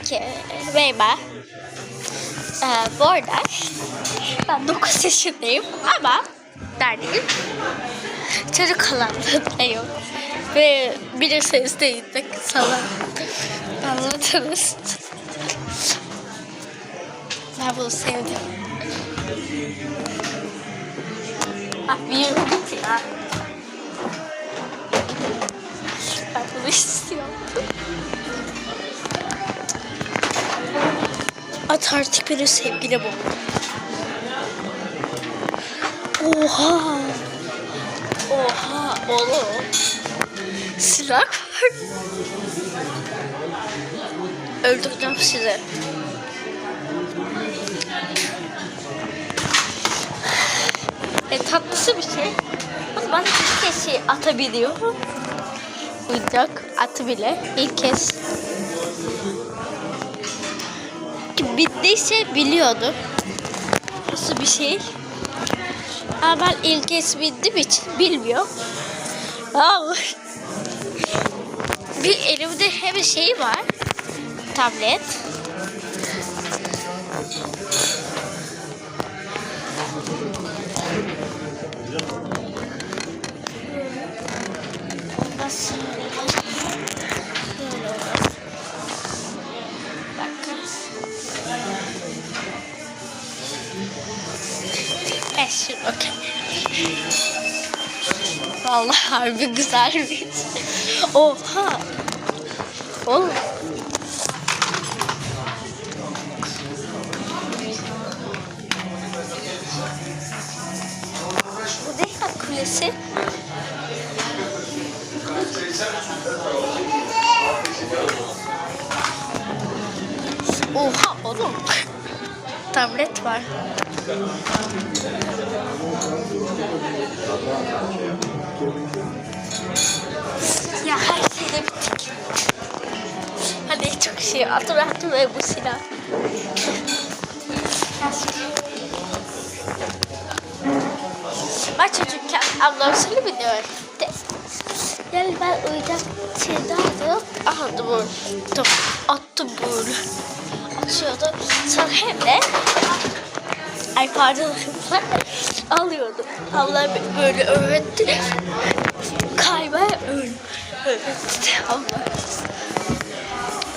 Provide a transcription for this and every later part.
Herkese merhaba. Ee, bu arada ben 9 yaşındayım ama neredeyim? Çocuk alanındayım. Ve bilirseniz de gittik salon. Anlatırız. Ben bunu sevdim. Ah bir git ya. Ben bunu istiyorum. At artık bir sevgili bu. Oha. Oha oğlum. Silah var. Öldüreceğim sizi. E, tatlısı bir şey. Ama ben ilk kez şey atabiliyorum. Oyuncak atı bile ilk kez. Bittiyse biliyordum. Nasıl bir şey. Ama ben ilk kez bildiğim için bilmiyorum. Ama bir elimde hem şey var. Tablet. Şimdi okey. Vallahi harbi güzelmiş. Oha. Oğlum. Bu değil mi kulesi? Oha oğlum. Tablet var. Ya her şeyde bittik. Hadi çok şey hatırlattım ve bu silah. Ben çocukken ablam şöyle bir öğretti. Yani ben oyuncak şeyde aldım. Aldım bunu. Attım böyle. Atıyordum. Sonra hem de Ay pardon. Alıyordum. Ablam böyle öğretti. Öyle öğretti abla.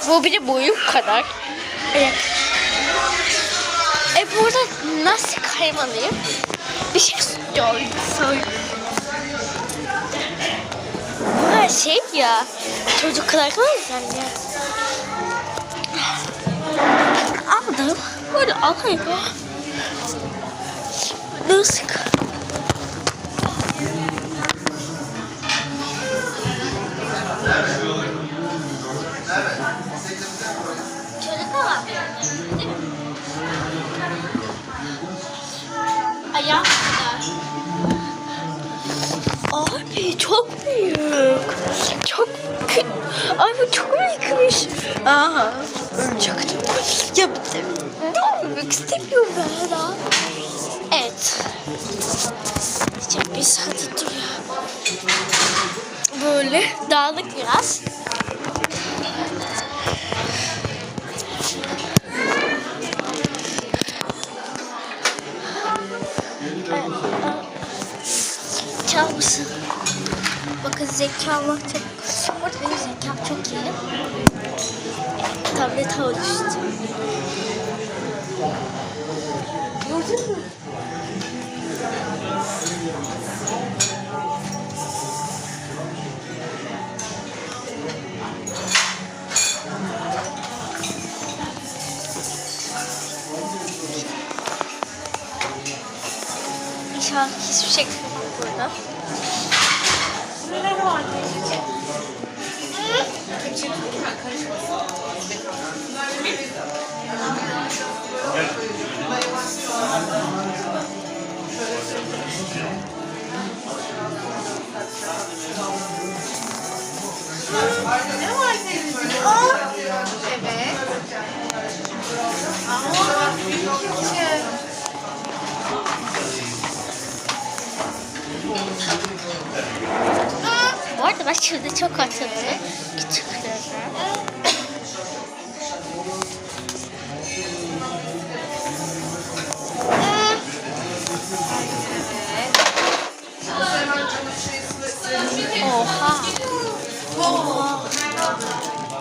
Bu bir de boyum kadar. E, e burada nasıl kaymalıyım? Bir şey söyle. Bu her şey ya. Çocuklar var ya. Aldım. Böyle alayım. Nasıl? Çocuk büyük. Çok. Ay bu çok büyükmüş. Aha. Ölecektim. Ya ne olmak istemiyorum ben daha. Evet. Çok bir saat duruyor. Böyle dağınık biraz. Bakın zeka almak çok... Orada benim zekam çok iyi. Tablet düştü. Gördün mü? İnşallah hiçbir şey açıldı, çok açıldı. Küçüklüğüne. Oha. Oha.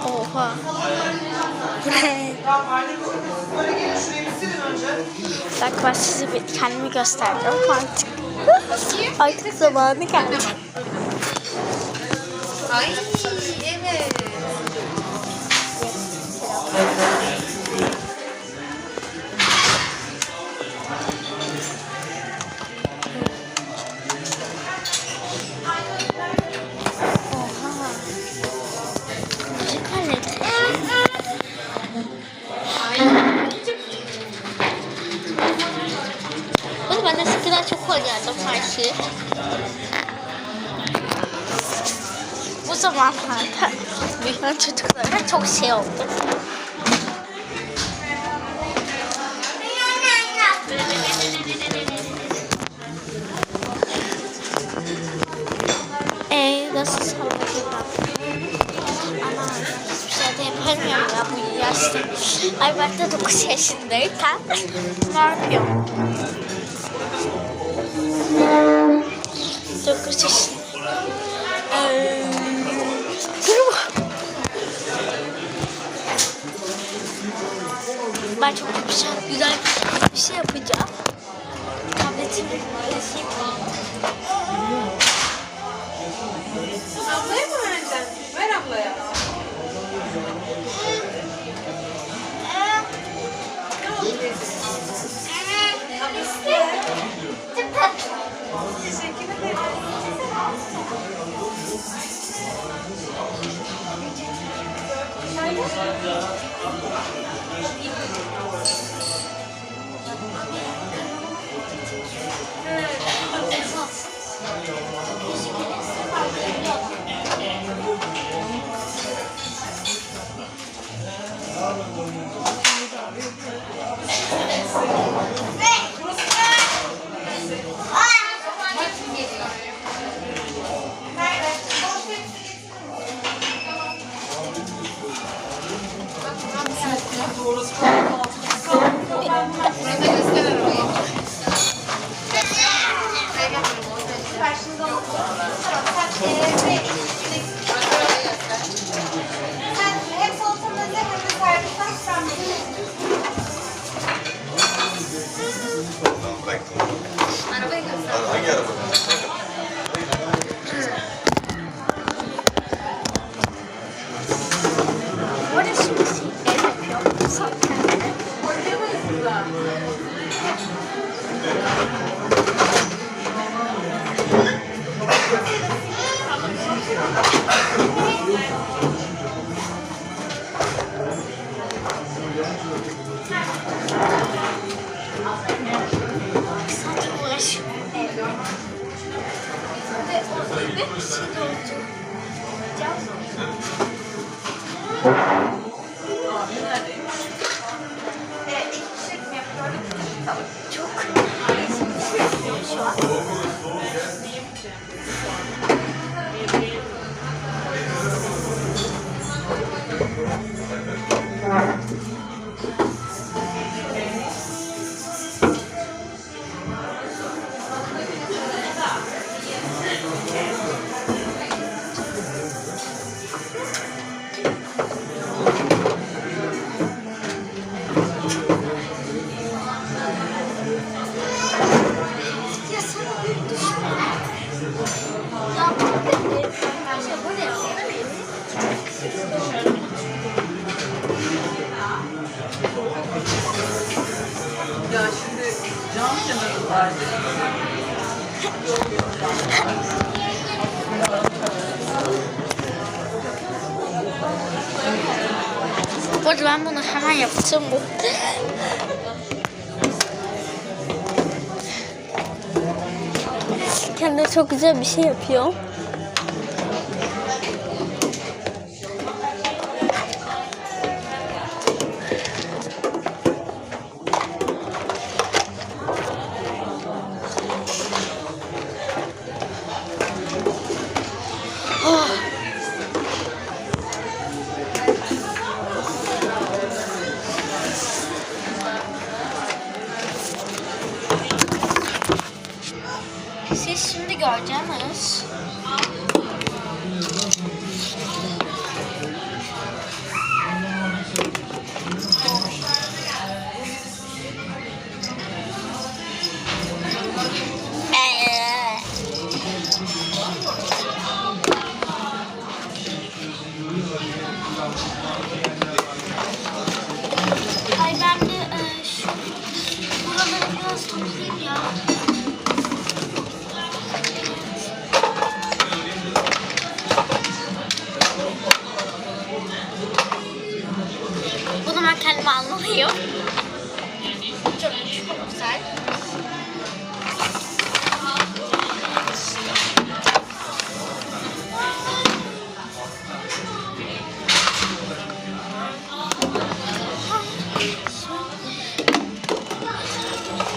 Oha. Bak ben size bir kendimi göstereceğim artık. artık zamanı geldi. Ay evet. Ben eskiden çok oynardım her şeyi. Bu zamanlarda büyüyen çocuklara çok şey oldu. Eee nasıl? Ama hiçbir şey de yapamıyorum ya bu. Ay ben de 9 yaşındayken ne yapıyorum? 9 yaşında. Ben çok güzel, güzel bir şey yapacağım. Tabletimi keseyim. Ablaya mı vereceksin? Ver ablaya. Teşekkür O evde bir şey de olacak. iki Bu arada ben bunu hemen yaptım. Kendine çok güzel bir şey yapıyor. Takım almalıyım. Çok, çok güzel.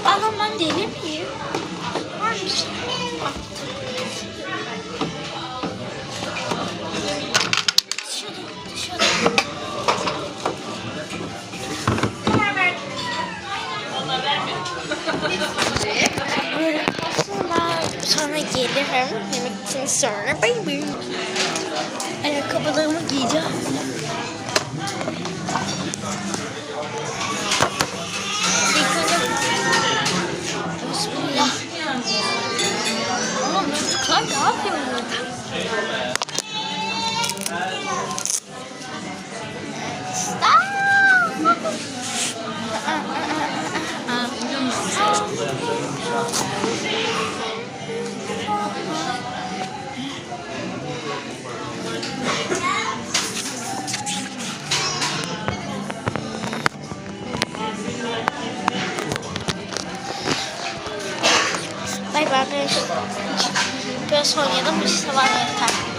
Ama ben deli miyim? Var sonra gelirim. Yemekten sonra bay bay. Ayakkabılarımı giyeceğim. İlk önce... Bismillah. Oğlum çocuklar ne yapıyor burada? Bay bay. Biraz oynayalım. Bir sabah yeter.